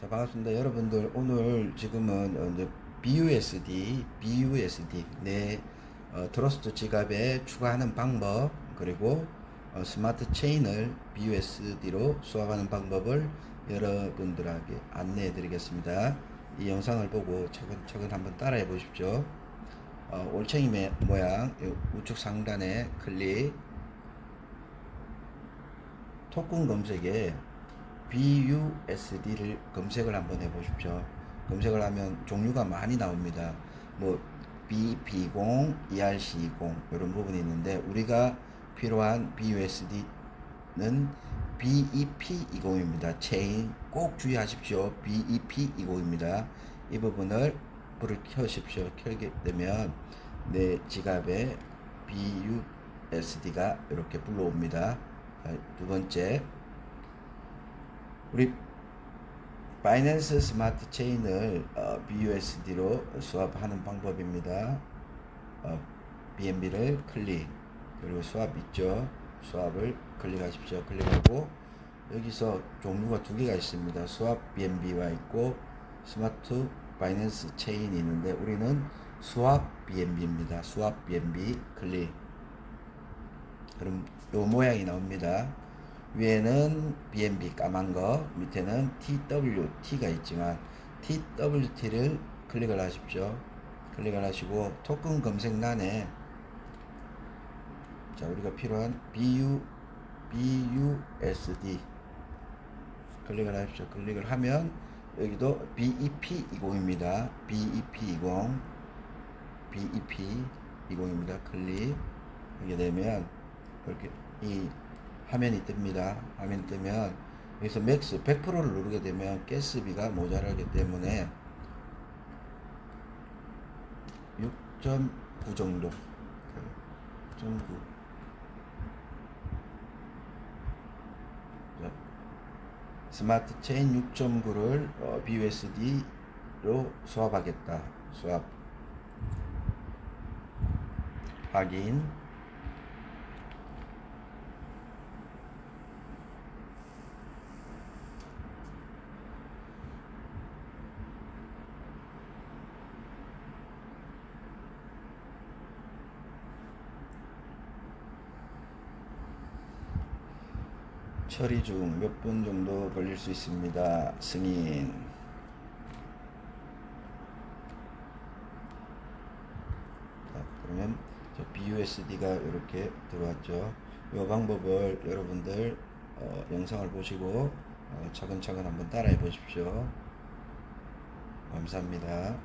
자 반갑습니다 여러분들 오늘 지금은 어, 이제 BUSD, BUSD 내 어, 트러스트 지갑에 추가하는 방법 그리고 어, 스마트 체인을 BUSD로 수합하는 방법을 여러분들에게 안내해 드리겠습니다. 이 영상을 보고 차근차근 한번 따라해 보십시오. 어, 올챙이 매- 모양 요 우측 상단에 클릭 토큰 검색에 BUSD를 검색을 한번 해보십시오. 검색을 하면 종류가 많이 나옵니다. 뭐 BP20, ERC20 이런 부분이 있는데 우리가 필요한 BUSD는 BEP20입니다. 체인 꼭 주의하십시오. BEP20입니다. 이 부분을 불을 켜십시오. 켜게 되면 내 지갑에 BUSD가 이렇게 불러옵니다. 자, 두 번째 우리 바이낸스 스마트 체인을 어, BUSD로 수합하는 방법입니다. 어, BNB를 클릭 그리고 수합 있죠. 수합을 클릭하십시오. 클릭하고 여기서 종류가 두 개가 있습니다. 수합 BNB가 있고 스마트 바이낸스 체인이 있는데 우리는 수합 BNB입니다. 수합 BNB 클릭 그럼 요 모양이 나옵니다. 위에는 BNB 까만 거, 밑에는 TWT가 있지만 TWT를 클릭을 하십시오. 클릭을 하시고 토큰 검색란에 자 우리가 필요한 BU BUSD 클릭을 하십시오. 클릭을 하면 여기도 BEP20입니다. BEP20 BEP20입니다. 클릭 하게 되면 이렇게 이 화면이 뜹니다. 화면이 뜨면 여기서 맥스 100%를 누르게 되면 가스비가 모자라기 때문에 6.9 정도 6.9 스마트 체인 6.9를 어, BUSD로 수합하겠다. 수합 확인 처리 중 몇 분 정도 걸릴 수 있습니다. 승인. 자, 그러면 저 BUSD가 이렇게 들어왔죠. 이 방법을 여러분들 어, 영상을 보시고 어, 차근차근 한번 따라해 보십시오. 감사합니다.